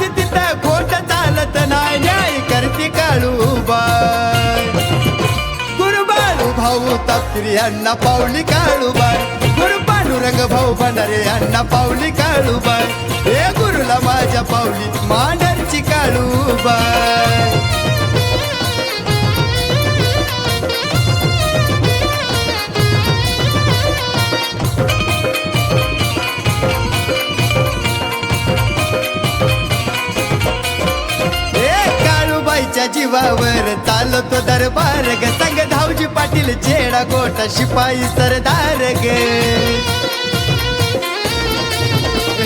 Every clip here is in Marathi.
आज तिथं खोट चालत नाही. न्याय करते भाऊ तपकिरी यांना पावली काळूबाई गुरुबाळू रंग भाऊ भंडारे यांना पावली काळूबाई हे गुरुला माझ्या पावली मांडरची काळूबाई जीवावर चालतो दरबार ग. संग धावजी पाटील चेडा गोटा शिपाई सरदार ग.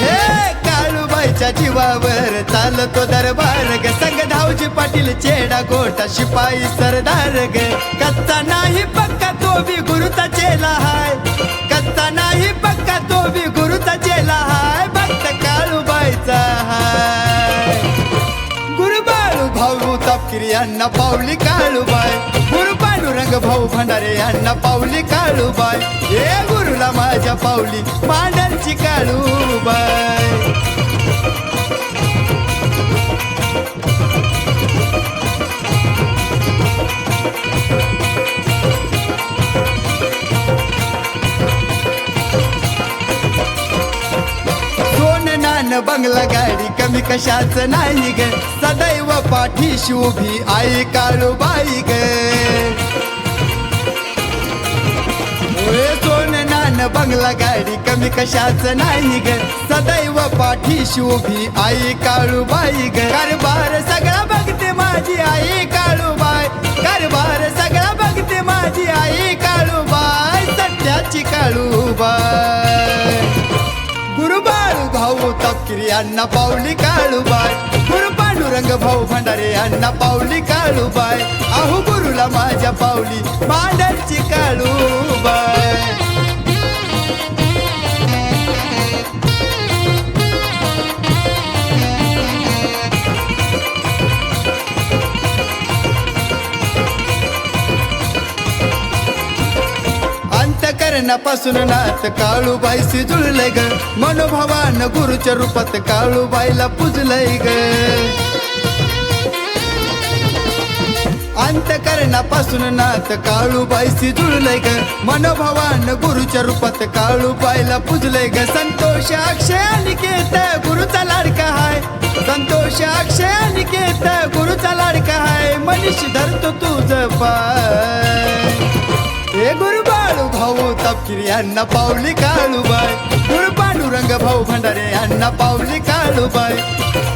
हे काळूबाईच्या जीवावर चालतो दरबार ग. संग धावजी पाटील चेडा गोटा शिपाई सरदार ग. कच्चा नाही पक्का तो बी गुरुचा चेला हाय. कच्चा नाही पक्का तो बी गुरुचा चेला हाय. भाऊ यांना पावली पाऊली काळूबाय गुरु पांडुरंग भाऊ भंडारे यांना पावली काळूबाय हे गुरुला माझ्या पावली मांडरची काळू बंगला गाडी कमी कशाच नाही ग. सदैव पाठी शोभी आई काळूबाई ग. सोन नान बंगला गाडी कमी कशाच नाही ग. सदैव पाठी शोभी आई काळूबाई ग. कारभार सगळा बघते. श्री अण्णा पाऊली काळूबाय गुरु पांडुरंग भाऊ भंडारे अण्णा पाऊली काळूबाय अहो गुरुला माझ्या पाऊली मांडरची काळूबाय अंतकरणापासून नाथ काळूबाईशी जुळलंय ग. मनोभावान गुरुच्या रूपात काळूबाईला पुजलय ग. अंतकरणापासून नाथ काळूबाईशी जुळलंय ग. मनोभावान गुरुच्या रूपात काळूबाईला पूजलंय ग. संतोष अक्षय अनिकेत गुरुचा लाडका हाय. संतोष अक्षय अनिकेत गुरुचा लाडका हाय. मनीष धरतो तुझ पाय. हे गुरु भाऊ तपकिरी अण्णा पावली काळूबाई. गुरु पांडुरंग भाऊ भंडारे अण्णा पावली काळूबाई.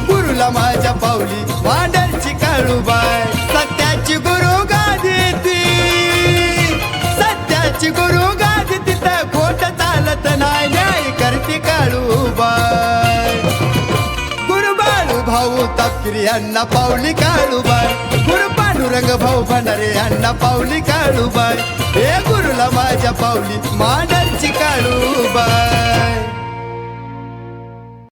गुरुला माझ्या पावली वांडरची काळूबाई. सत्याची गुरु गादी ती. सत्याची गुरु गादी तिथं खोट चालत नाही. न्याय करते काळूबाय गुरु बाळू भाऊ तपकिरी अण्णा पावली काळूबाई. गुरु पांडुरंग भाऊ भंडारे अण्णा पावली काळूबाई. हे गुरुला माझ्या पावली मानांची काळूबाई.